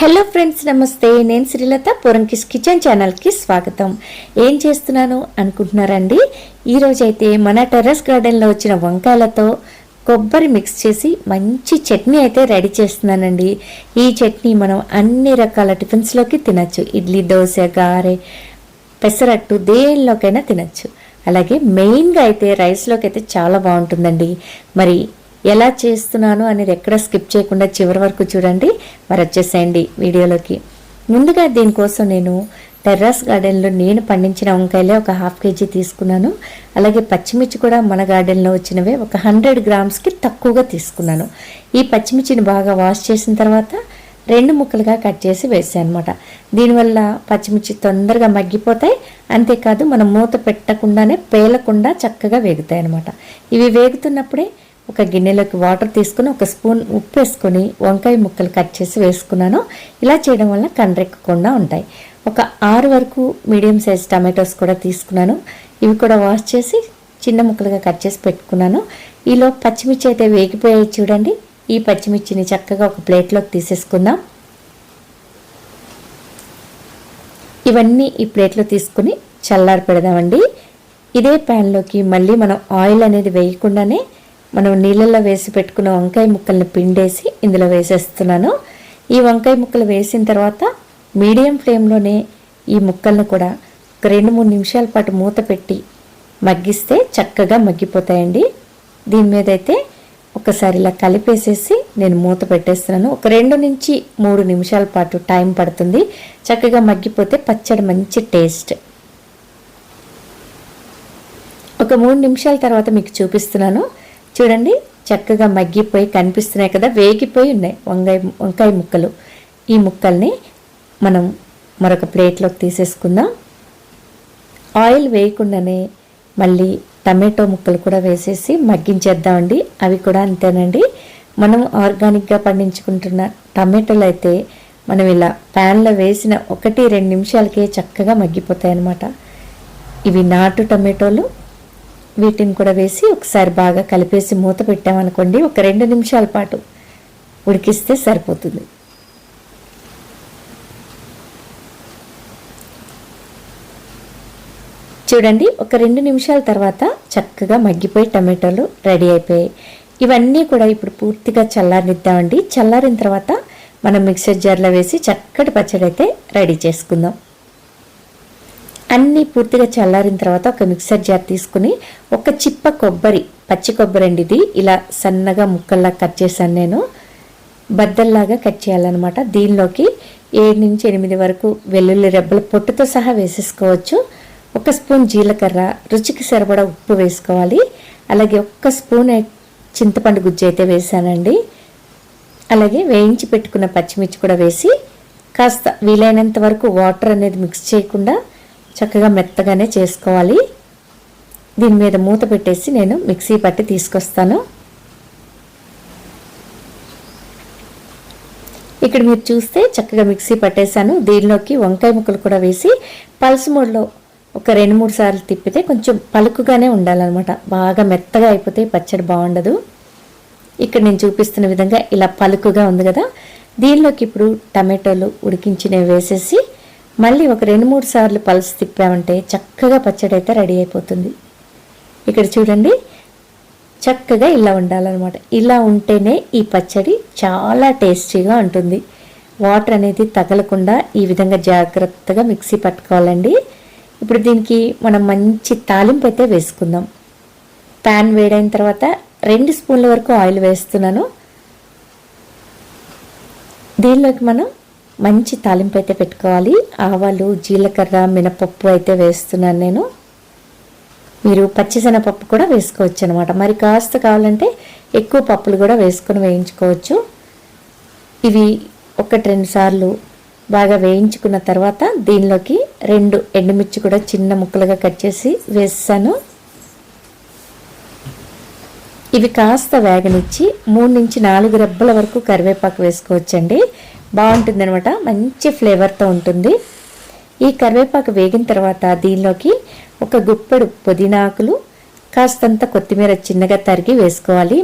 Hello friends నమస్తే. నేను Srilatha. Porankis kitchen ఛానల్కి స్వాగతం. ఏం చేస్తున్నాను అనుకుంటున్నారండి? ఈరోజైతే మన టెర్రస్ గార్డెన్లో వచ్చిన వంకాయలతో కొబ్బరి మిక్స్ చేసి మంచి చట్నీ అయితే రెడీ చేస్తున్నానండి. ఈ చట్నీ మనం అన్ని రకాల టిఫిన్స్లోకి తినచ్చు. ఇడ్లీ దోశ గారె పెసరట్టు దేనిలోకైనా తినచ్చు. అలాగే మెయిన్గా అయితే రైస్లోకి అయితే చాలా బాగుంటుందండి. మరి ఎలా చేస్తున్నాను అనేది ఎక్కడ స్కిప్ చేయకుండా చివరి వరకు చూడండి. మరి వచ్చేసేయండి వీడియోలోకి. ముందుగా దీనికోసం నేను టెర్రస్ గార్డెన్లో నేను పండించిన వంకాయలే ఒక హాఫ్ కేజీ తీసుకున్నాను. అలాగే పచ్చిమిర్చి కూడా మన గార్డెన్లో వచ్చినవే ఒక హండ్రెడ్ గ్రామ్స్కి తక్కువగా తీసుకున్నాను. ఈ పచ్చిమిర్చిని బాగా వాష్ చేసిన తర్వాత రెండు ముక్కలుగా కట్ చేసి వేసాను అనమాట దీనివల్ల పచ్చిమిర్చి తొందరగా మగ్గిపోతాయి. అంతేకాదు మనం మూత పెట్టకుండానే పేలకుండా చక్కగా వేగుతాయి అనమాట ఇవి వేగుతున్నప్పుడే ఒక గిన్నెలోకి వాటర్ తీసుకుని ఒక స్పూన్ ఉప్పు వేసుకొని వంకాయ ముక్కలు కట్ చేసి వేసుకున్నాను. ఇలా చేయడం వల్ల కండ్రెక్కకుండా ఉంటాయి. ఒక ఆరు వరకు మీడియం సైజ్ టమాటోస్ కూడా తీసుకున్నాను. ఇవి కూడా వాష్ చేసి చిన్న ముక్కలుగా కట్ చేసి పెట్టుకున్నాను. ఈలో పచ్చిమిర్చి అయితే వేగిపోయాయి చూడండి. ఈ పచ్చిమిర్చిని చక్కగా ఒక ప్లేట్లోకి తీసేసుకుందాం. ఇవన్నీ ఈ ప్లేట్లో తీసుకుని చల్లారి పెడదామండి ఇదే ప్యాన్లోకి మళ్ళీ మనం ఆయిల్ అనేది వేయకుండానే మనం నీళ్ళల్లో వేసి పెట్టుకున్న వంకాయ ముక్కల్ని పిండేసి ఇందులో వేసేస్తున్నాను. ఈ వంకాయ ముక్కలు వేసిన తర్వాత మీడియం ఫ్లేమ్లోనే ఈ ముక్కలను కూడా ఒక రెండు మూడు నిమిషాల పాటు మూత పెట్టి మగ్గిస్తే చక్కగా మగ్గిపోతాయండి. దీని మీద అయితే ఒకసారి ఇలా కలిపేసేసి నేను మూత పెట్టేస్తున్నాను. ఒక రెండు నుంచి మూడు నిమిషాల పాటు టైం పడుతుంది. చక్కగా మగ్గిపోతే పచ్చడి మంచి టేస్ట్. ఒక మూడు నిమిషాల తర్వాత మీకు చూపిస్తున్నాను. చూడండి చక్కగా మగ్గిపోయి కనిపిస్తున్నాయి కదా వేగిపోయి ఉన్నాయి వంకాయ వంకాయ ముక్కలు. ఈ ముక్కల్ని మనం మరొక ప్లేట్లోకి తీసేసుకుందాం. ఆయిల్ వేయకుండానే మళ్ళీ టమాటో ముక్కలు కూడా వేసేసి మగ్గించేద్దామండి. అవి కూడా అంతేనండి. మనం ఆర్గానిక్గా పండించుకుంటున్న టమాటోలు అయితే మనం ఇలా ప్యాన్లో వేసిన ఒకటి రెండు నిమిషాలకే చక్కగా మగ్గిపోతాయి అన్నమాట ఇవి నాటు టమాటోలు వీటిని కూడా వేసి ఒకసారి బాగా కలిపేసి మూత పెట్టామనుకోండి ఒక రెండు నిమిషాల పాటు ఉడికిస్తే సరిపోతుంది. చూడండి ఒక రెండు నిమిషాల తర్వాత చక్కగా మగ్గిపోయి టమాటోలు రెడీ అయిపోయాయి. ఇవన్నీ కూడా ఇప్పుడు పూర్తిగా చల్లారనిద్దామండి. చల్లారిన తర్వాత మనం మిక్సర్ జార్లో వేసి చక్కటి పచ్చడి అయితే రెడీ చేసుకుందాం. అన్నీ పూర్తిగా చల్లారిన తర్వాత ఒక మిక్సర్ జార్ తీసుకుని ఒక చిప్ప కొబ్బరి పచ్చి కొబ్బరి అండి ఇది. ఇలా సన్నగా ముక్కల్లా కట్ చేశాను నేను. బద్దల్లాగా కట్ చేయాలన్నమాట. దీనిలోకి ఏడు నుంచి ఎనిమిది వరకు వెల్లుల్లి రెబ్బల పొట్టుతో సహా వేసేసుకోవచ్చు. ఒక స్పూన్ జీలకర్ర రుచికి సరిపడా ఉప్పు వేసుకోవాలి. అలాగే ఒక్క స్పూన్ చింతపండు గుజ్జు అయితే వేసానండి అలాగే వేయించి పెట్టుకున్న పచ్చిమిర్చి కూడా వేసి కాస్త వీలైనంత వరకు వాటర్ అనేది మిక్స్ చేయకుండా చక్కగా మెత్తగానే చేసుకోవాలి. దీని మీద మూత పెట్టేసి నేను మిక్సీ పట్టి తీసుకొస్తాను. ఇక్కడ మీరు చూస్తే చక్కగా మిక్సీ పట్టేశాను. దీనిలోకి వంకాయ ముక్కలు కూడా వేసి పల్స్ మూడులో ఒక రెండు మూడు సార్లు తిప్పితే కొంచెం పలుకుగానే ఉండాలన్నమాట. బాగా మెత్తగా అయిపోతే పచ్చడి బాగుండదు. ఇక్కడ నేను చూపిస్తున్న విధంగా ఇలా పలుకుగా ఉంది కదా. దీనిలోకి ఇప్పుడు టమాటోలు ఉడికించినవి వేసేసి మళ్ళీ ఒక రెండు మూడు సార్లు పల్స్ తిప్పామంటే చక్కగా పచ్చడి అయితే రెడీ అయిపోతుంది. ఇక్కడ చూడండి చక్కగా ఇలా ఉండాలన్నమాట. ఇలా ఉంటేనే ఈ పచ్చడి చాలా టేస్టీగా ఉంటుంది. వాటర్ అనేది తగలకుండా ఈ విధంగా జాగ్రత్తగా మిక్సీ పట్టుకోవాలండి. ఇప్పుడు దీనికి మనం మంచి తాలింపు అయితే వేసుకుందాం. ప్యాన్ వేడైన తర్వాత రెండు స్పూన్ల వరకు ఆయిల్ వేస్తున్నాను. దీనిలోకి మనం మంచి తాలింపు అయితే పెట్టుకోవాలి. ఆవాలు జీలకర్ర మినపప్పు అయితే వేస్తున్నాను నేను. మీరు పచ్చిశనగపప్పు కూడా వేసుకోవచ్చు అనమాట మరి కాస్త కావాలంటే ఎక్కువ పప్పులు కూడా వేసుకొని వేయించుకోవచ్చు. ఇవి ఒకటి రెండు సార్లు బాగా వేయించుకున్న తర్వాత దీనిలోకి రెండు ఎండుమిర్చి కూడా చిన్న ముక్కలుగా కట్ చేసి వేసాను ఇవి కాస్త వేగనిచ్చి మూడు నుంచి నాలుగు రెబ్బల వరకు కరివేపాకు వేసుకోవచ్చండి. బాగుంటుంది అనమాట మంచి ఫ్లేవర్తో ఉంటుంది. ఈ కరివేపాకు వేగిన తర్వాత దీనిలోకి ఒక గుప్పెడు పుదీనాకులు కాస్తంత కొత్తిమీర చిన్నగా తరిగి వేసుకోవాలి.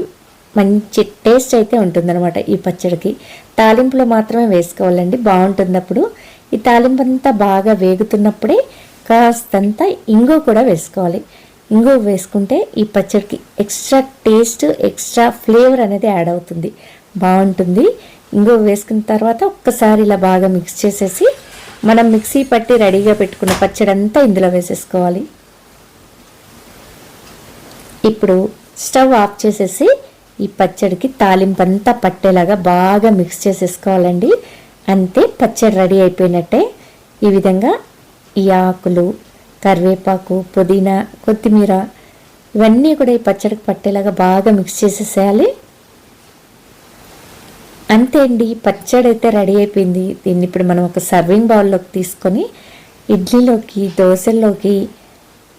మంచి టేస్ట్ అయితే ఉంటుందన్నమాట ఈ పచ్చడికి. తాలింపులో మాత్రమే వేసుకోవాలండి. బాగుంటుంది అప్పుడు ఈ తాలింపు అంతా బాగా వేగుతున్నప్పుడే కాస్తంత ఇంగు కూడా వేసుకోవాలి. ఇంగువ వేసుకుంటే ఈ పచ్చడికి ఎక్స్ట్రా టేస్ట్ ఎక్స్ట్రా ఫ్లేవర్ అనేది యాడ్ అవుతుంది. బాగుంటుంది. ఇంగువ వేసుకున్న తర్వాత ఒక్కసారి ఇలా బాగా మిక్స్ చేసేసి మనం మిక్సీ పట్టి రెడీగా పెట్టుకున్న పచ్చడి అంతా ఇందులో వేసేసుకోవాలి. ఇప్పుడు స్టవ్ ఆఫ్ చేసేసి ఈ పచ్చడికి తాలింపు అంతా పట్టేలాగా బాగా మిక్స్ చేసేసుకోవాలండి. అంతే పచ్చడి రెడీ అయిపోయినట్టే. ఈ విధంగా ఈ ఆకులు కరివేపాకు పుదీనా కొత్తిమీర ఇవన్నీ కూడా ఈ పచ్చడికి పట్టేలాగా బాగా మిక్స్ చేసేసేయాలి. అంతే అండి పచ్చడి అయితే రెడీ అయిపోయింది. దీన్ని ఇప్పుడు మనం ఒక సర్వింగ్ బౌల్లోకి తీసుకొని ఇడ్లీలోకి దోశల్లోకి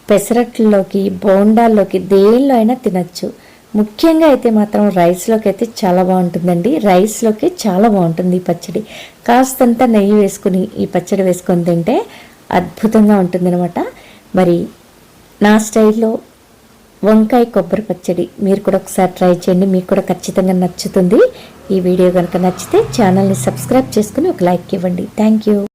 పెసరట్లలోకి బోండాల్లోకి దేనిలో అయినా తినచ్చు. ముఖ్యంగా అయితే మాత్రం రైస్లోకి అయితే చాలా బాగుంటుందండి. రైస్లోకి చాలా బాగుంటుంది ఈ పచ్చడి. కాస్తంత నెయ్యి వేసుకుని ఈ పచ్చడి వేసుకొని తింటే అద్భుతంగా ఉంటుందన్నమాట. మరి నా స్టైల్లో వంకాయ కొబ్బరి పచ్చడి మీరు కూడా ఒకసారి ట్రై చేయండి. మీకు కూడా ఖచ్చితంగా నచ్చుతుంది. ఈ వీడియో కనుక నచ్చితే ఛానల్ని సబ్స్క్రైబ్ చేసుకుని ఒక లైక్ ఇవ్వండి. Thank you.